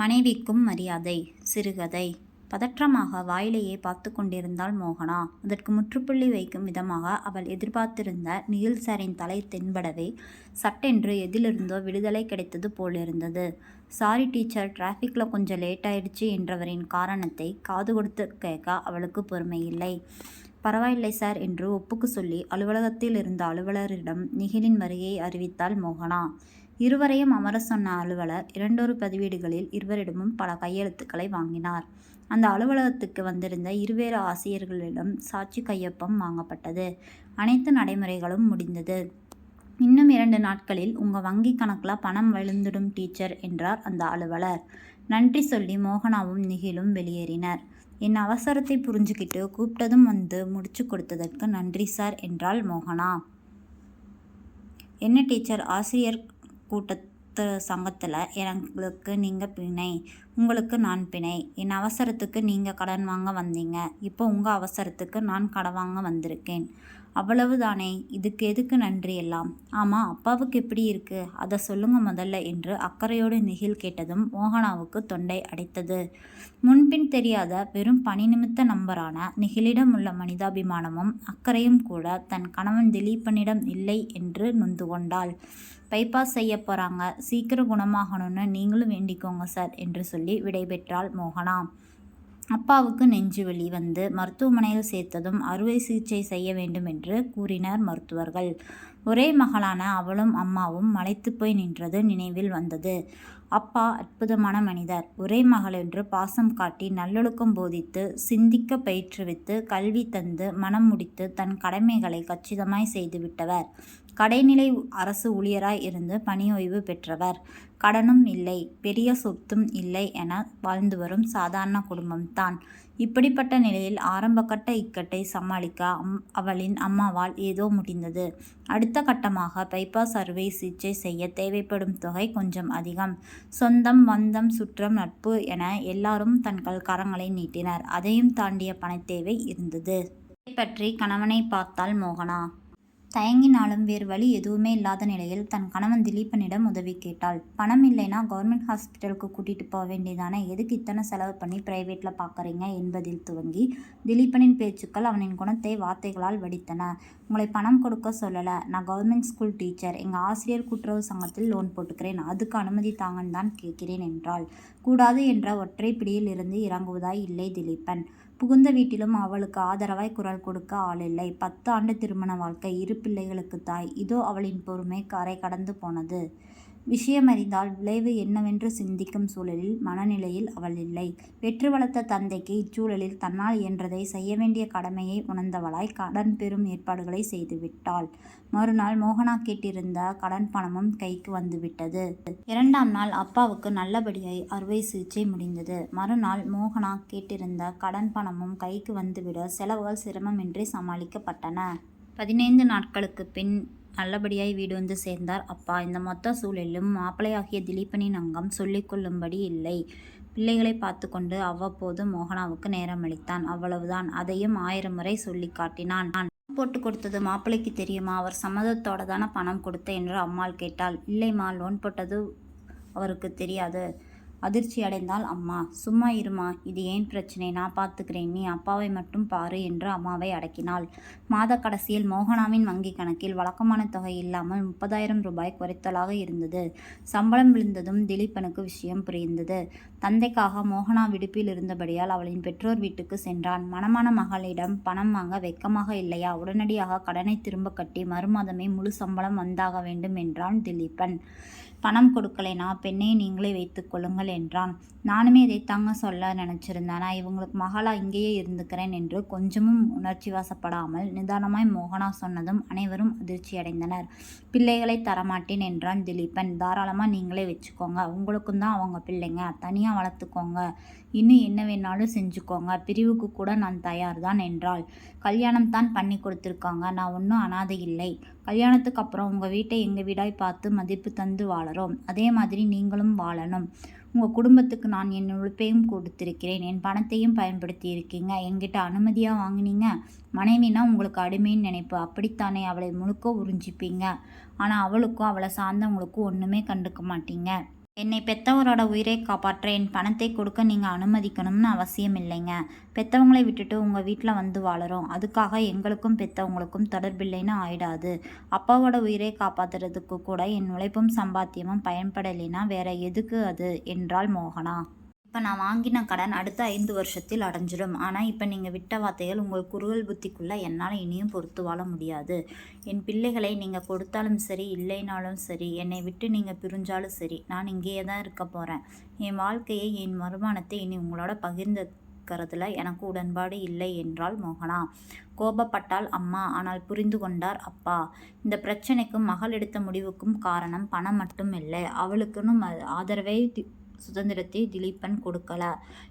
மனைவிக்கும் மரியாதை சிறுகதை. பதற்றமாக வாயிலேயே பார்த்து கொண்டிருந்தாள் மோகனா. அதற்கு முற்றுப்புள்ளி வைக்கும் விதமாக அவள் எதிர்பார்த்திருந்த நிகில் சாரின் தலை தென்படவே சட்டென்று எதிலிருந்தோ விடுதலை கிடைத்தது போலிருந்தது. சாரி டீச்சர் டிராஃபிக்கில் கொஞ்சம் லேட் ஆயிடுச்சு என்றவரின் காரணத்தை காது கொடுத்து கேட்க அவளுக்கு பொறுமையில்லை. பரவாயில்லை சார் என்று ஒப்புக்கு சொல்லி அலுவலகத்தில் இருந்த அலுவலரிடம் நிகிலின் வருகையை அறிவித்தாள் மோகனா. இருவரையும் அமர சொன்ன அலுவலர் இரண்டொரு பதிவேடுகளில் இருவரிடமும் பல கையெழுத்துக்களை வாங்கினார். அந்த அலுவலகத்துக்கு வந்திருந்த இருவேறு ஆசிரியர்களிடம் சாட்சி கையொப்பம் வாங்கப்பட்டது. அனைத்து நடைமுறைகளும் முடிந்தது. இன்னும் இரண்டு நாட்களில் உங்கள் வங்கி கணக்கில் பணம் விழுந்துடும் டீச்சர் என்றார் அந்த அலுவலர். நன்றி சொல்லி மோகனாவும் நிகிலும் வெளியேறினர். என் அவசரத்தை புரிஞ்சுக்கிட்டு கூப்பிட்டதும் வந்து முடிச்சு கொடுத்ததற்கு நன்றி சார் என்றாள் மோகனா. என்ன டீச்சர் ஆசிரியர் கூட்டத்து சங்கத்தில் எங்களுக்கு நீங்கள் பிணை. உங்களுக்கு நான் பிணை. என் அவசரத்துக்கு நீங்கள் கடன் வாங்க வந்தீங்க. இப்போ உங்கள் அவசரத்துக்கு நான் கடன் வாங்க வந்திருக்கேன். அவ்வளவுதானே? இதுக்கு எதுக்கு நன்றி எல்லாம்? ஆமாம் அப்பாவுக்கு எப்படி இருக்கு? அதை சொல்லுங்க முதல்ல என்று அக்கறையோடு நிகில் கேட்டதும் மோகனாவுக்கு தொண்டை அடைத்தது. முன்பின் தெரியாத வெறும் பணி நிமித்த நம்பரான நிகிலிடம் உள்ள மனிதாபிமானமும் அக்கறையும் கூட தன் கணவன் திலீபனிடம் இல்லை என்று நொந்து கொண்டாள். பைபாஸ் செய்ய போகிறாங்க சீக்கிரம் குணமாகணும்னு நீங்களும் வேண்டிக்கோங்க சார் என்று சொல்லி விடைபெற்றாள் மோகனா. அப்பாவுக்கு நெஞ்சு வலி வந்து மருத்துவமனையில் சேர்த்ததும் அறுவை சிகிச்சை செய்ய வேண்டும் என்று கூறினர் மருத்துவர்கள். ஒரே மகளான அவளும் அம்மாவும் மலைத்து போய் நின்றது நினைவில் வந்தது. அப்பா அற்புதமான மனிதர். ஒரே மகள் என்று பாசம் காட்டி நல்லொழுக்கம் போதித்து சிந்திக்க பயிற்றுவித்து கல்வி தந்து மனம் முடித்து தன் கடமைகளை கச்சிதமாய் செய்துவிட்டவர் கடைநிலை அரசு ஊழியராய் இருந்து பணி ஓய்வு பெற்றவர். கடனும் இல்லை பெரிய சொத்தும் இல்லை என வாழ்ந்து வரும் சாதாரண குடும்பம்தான். இப்படிப்பட்ட நிலையில் ஆரம்பகட்ட இக்கட்டை சமாளிக்க அம் அவளின் அம்மாவால் ஏதோ முடிந்தது. அடுத்த கட்டமாக பைபாஸ் அறுவை சிகிச்சை செய்ய தேவைப்படும் தொகை கொஞ்சம் அதிகம். சொந்தம் வந்தம் சுற்றம் நட்பு என எல்லாரும் தங்கள் கரங்களை நீட்டினர். அதையும் தாண்டிய பணத்தேவை இருந்தது. பற்றி கணவனை பார்த்தால் மோகனா? தயங்கினாலும் வேறு வழி எதுவுமே இல்லாத நிலையில் தன் கணவன் திலீபனிடம் உதவி கேட்டாள். பணம் இல்லைனா கவர்மெண்ட் ஹாஸ்பிட்டலுக்கு கூட்டிகிட்டு போக வேண்டியதானே? எதுக்கு இத்தனை செலவு பண்ணி பிரைவேட்டில் பார்க்குறீங்க என்பதில் துவங்கி திலீபனின் பேச்சுக்கள் அவனின் குணத்தை வார்த்தைகளால் வடித்தன. உங்களை பணம் கொடுக்க சொல்லலை. நான் கவர்மெண்ட் ஸ்கூல் டீச்சர் எங்கள் ஆசிரியர் கூட்டுறவு சங்கத்தில் லோன் போட்டுக்கிறேன். அதுக்கு அனுமதி தாங்கன்னு தான் கேட்கிறேன் என்றாள். கூடாது என்ற ஒற்றை பிடியில் இருந்து இறங்குவதாய் இல்லை திலீபன். புகுந்த வீட்டிலும் அவளுக்கு ஆதரவாய் குரல் கொடுக்க ஆளில்லை. பத்து ஆண்டு திருமண வாழ்க்கை இரு பிள்ளைகளுக்கு தாய். இதோ அவளின் பொறுமை கரை கடந்து போனது. விஷயமறிந்தால் விளைவு என்னவென்று சிந்திக்கும் சூழலில் மனநிலையில் அவள் இல்லை. பெற்று வளர்த்த தந்தைக்கு இச்சூழலில் தன்னால் இயன்றதை செய்ய வேண்டிய கடமையை உணர்ந்தவளாய் கடன் பெறும் ஏற்பாடுகளை செய்துவிட்டாள். மறுநாள் மோகனா கேட்டிருந்த கடன் பணமும் கைக்கு வந்துவிட்டது. இரண்டாம் நாள் அப்பாவுக்கு நல்லபடியாய் அறுவை சிகிச்சை முடிந்தது. மறுநாள் மோகனா கேட்டிருந்த கடன் பணமும் கைக்கு வந்துவிட செலவுகள் சிரமமின்றி சமாளிக்கப்பட்டன. பதினைந்து நாட்களுக்கு பின் நல்லபடியாய் வீடு வந்து சேர்ந்தார். அப்பா இந்த மொத்த சூழலிலும் மாப்பிளையாகிய திலீபனின் அங்கம் சொல்லிக்கொள்ளும்படி இல்லை. பிள்ளைகளை பார்த்து கொண்டு அவ்வப்போது மோகனாவுக்கு நேரம் அளித்தான். அவ்வளவுதான். அதையும் ஆயிரம் முறை சொல்லி காட்டினான். போட்டு கொடுத்தது மாப்பிள்ளைக்கு தெரியுமா? அவர் சம்மதத்தோட தானே பணம் கொடுத்த என்று அம்மாள் கேட்டாள். இல்லைம்மா லோன் போட்டது அவருக்கு தெரியாது. அதிர்ச்சி அடைந்தால் அம்மா. சும்மா இருமா இது ஏன் பிரச்சனை? நான் பார்த்துக்கிறேன். நீ அப்பாவை மட்டும் பாரு என்று அம்மாவை அடக்கினாள். மாத கடைசியில் மோகனாவின் வங்கி கணக்கில் வழக்கமான தொகை இல்லாமல் முப்பதாயிரம் ரூபாய் குறைத்தலாக இருந்தது. சம்பளம் விழுந்ததும் திலீபனுக்கு விஷயம் புரிந்தது. தந்தைக்காக மோகனா விடுப்பில் இருந்தபடியால் அவளின் பெற்றோர் வீட்டுக்கு சென்றான். மணமான மகளிடம் பணம் வாங்க வெக்கமாக இல்லையா? உடனடியாக கடனை திரும்ப கட்டி மறுமாதமே முழு சம்பளம் வந்தாக வேண்டும் என்றான் திலீபன். பணம் கொடுக்கலைனா பெண்ணை நீங்களே வைத்துக் கொள்ளுங்கள் என்றான். நானுமே இதைத்தாங்க சொல்ல நினச்சிருந்தேன். நான் இவங்களுக்கு மகளா இங்கேயே இருந்துக்கிறேன் என்று கொஞ்சமும் உணர்ச்சி வசப்படாமல் நிதானமாய் மோகனா சொன்னதும் அனைவரும் அதிர்ச்சி அடைந்தனர். பிள்ளைகளை தரமாட்டேன் என்றான் திலீபன் தாராளமாக நீங்களே வச்சுக்கோங்க. உங்களுக்கும் தான் அவங்க பிள்ளைங்க. தனியாக வளர்த்துக்கோங்க. இன்னும் என்ன வேணாலும் செஞ்சுக்கோங்க. பிரிவுக்கு கூட நான் தயார் தான் என்றாள். கல்யாணம் தான் பண்ணி கொடுத்துருக்காங்க. நான் ஒன்றும் அனாதை இல்லை. கல்யாணத்துக்கு அப்புறம் உங்கள் வீட்டை எங்கள் வீடாய் பார்த்து மதிப்பு தந்து வாழறோம். அதே மாதிரி நீங்களும் வாழணும். உங்கள் குடும்பத்துக்கு நான் என் உழைப்பையும் கொடுத்திருக்கிறேன். என் பணத்தையும் பயன்படுத்தி இருக்கீங்க என்கிட்ட அனுமதியாக வாங்கினீங்க. மனைவினா உங்களுக்கு அடிமைன்னு நினைப்பு. அப்படித்தானே அவளை முழுக்க உறிஞ்சிப்பீங்க. ஆனால் அவளுக்கும் அவளை சார்ந்தவங்களுக்கும் ஒன்றுமே கண்டுக்க மாட்டீங்க. என்னை பெத்தவரோட உயிரை காப்பாற்ற என் பணத்தை கொடுக்க நீங்கள் அனுமதிக்கணும்னு அவசியம் இல்லைங்க பெத்தவங்களை விட்டுட்டு உங்கள் வீட்டில் வந்து வாழறோம். அதுக்காக எங்களுக்கும் பெத்தவங்களுக்கும் தொடர்பில்லைன்னு ஆயிடாது. அப்பாவோட உயிரை காப்பாத்துறதுக்கு கூட என் உழைப்பும் சம்பாத்தியமும் பயன்படலைன்னா வேற எதுக்கு அது? என்றாள் மோகனா. இப்போ நான் வாங்கின கடன் அடுத்த ஐந்து வருஷத்தில் அடைஞ்சிடும். ஆனால் இப்போ நீங்கள் விட்ட வார்த்தைகள் உங்கள் குறுகல் புத்திக்குள்ளே என்னால் இனியும் பொறுத்து வாழ முடியாது. என் பிள்ளைகளை நீங்கள் கொடுத்தாலும் சரி இல்லைனாலும் சரி என்னை விட்டு நீங்கள் பிரிஞ்சாலும் சரி நான் இங்கேயே தான் இருக்க போகிறேன் என் வாழ்க்கையை என் வருமானத்தை இனி உங்களோட பகிர்ந்துக்கிறதுல எனக்கு உடன்பாடு இல்லை என்றால் மோகனா. கோபப்பட்டால் அம்மா ஆனால் புரிந்து கொண்டார் அப்பா. இந்த பிரச்சனைக்கும் மகள் எடுத்த முடிவுக்கும் காரணம் பணம் மட்டும் இல்லை அவளுக்குன்னு ம- ஆதரவை தி- சுதந்திரத்தை திலீபன் கொடுக்கல?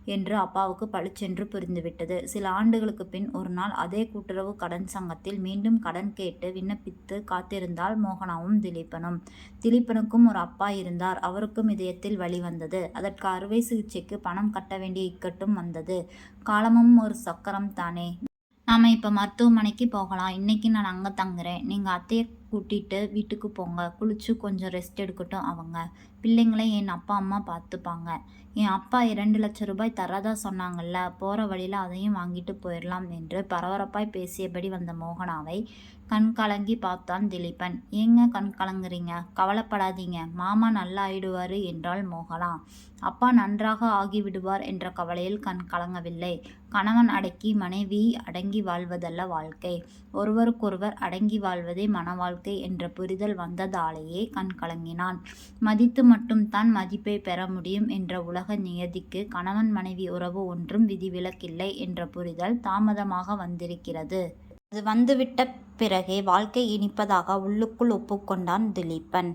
என்று அப்பாவுக்கு பளிச்சென்று புரிந்துவிட்டது. சில ஆண்டுகளுக்கு பின் ஒரு நாள் அதே கூட்டுறவு கடன் சங்கத்தில் மீண்டும் கடன் கேட்டு விண்ணப்பித்து காத்திருந்தால் மோகனாவும் திலீபனும் திலீபனுக்கும் ஒரு அப்பா இருந்தார். அவருக்கும் இதயத்தில் வழி வந்தது. அதற்கு அறுவை சிகிச்சைக்கு பணம் கட்ட வேண்டிய இக்கட்டும் வந்தது. காலமும் ஒரு சக்கரம் தானே. நாம இப்போ மருத்துவமனைக்கு போகலாம். இன்னைக்கு நான் அங்கே தங்குறேன். நீங்கள் அத்தையை கூட்டிட்டு வீட்டுக்கு போங்க. குளிச்சு கொஞ்சம் ரெஸ்ட் எடுக்கட்டும் அவங்க. பிள்ளைங்களை என் அப்பா அம்மா பார்த்துப்பாங்க என் அப்பா இரண்டு லட்சம் ரூபாய் தரதா சொன்னாங்கல்ல போகிற வழியில் அதையும் வாங்கிட்டு போயிடலாம் என்று பரபரப்பாய் பேசியபடி வந்த மோகனாவை கண் கலங்கி பார்த்தான் திலீபன். ஏங்க கண் கலங்குறீங்க? கவலைப்படாதீங்க. மாமா நல்லா ஆயிடுவாரு என்றாள் மோகனா. அப்பா நன்றாக ஆகிவிடுவார் என்ற கவலையில் கண் கலங்கவில்லை. கணவன் அடக்கி மனைவி அடங்கி வாழ்வதல்ல வாழ்க்கை. ஒருவருக்கொருவர் அடங்கி வாழ்வதே மன வாழ்க்கை என்ற புரிதல் வந்ததாலேயே கண் கலங்கினான். மதித்து மட்டும்தான் மதிப்பை பெற முடியும் என்ற உலக நியதிக்கு கணவன் மனைவி உறவு ஒன்றும் விதிவிலக்கில்லை என்ற புரிதல் தாமதமாக வந்திருக்கிறது. அது வந்துவிட்ட பிறகே வாழ்க்கை இனிப்பதாக உள்ளுக்குள் ஒப்புக்கொண்டான் திலீபன்.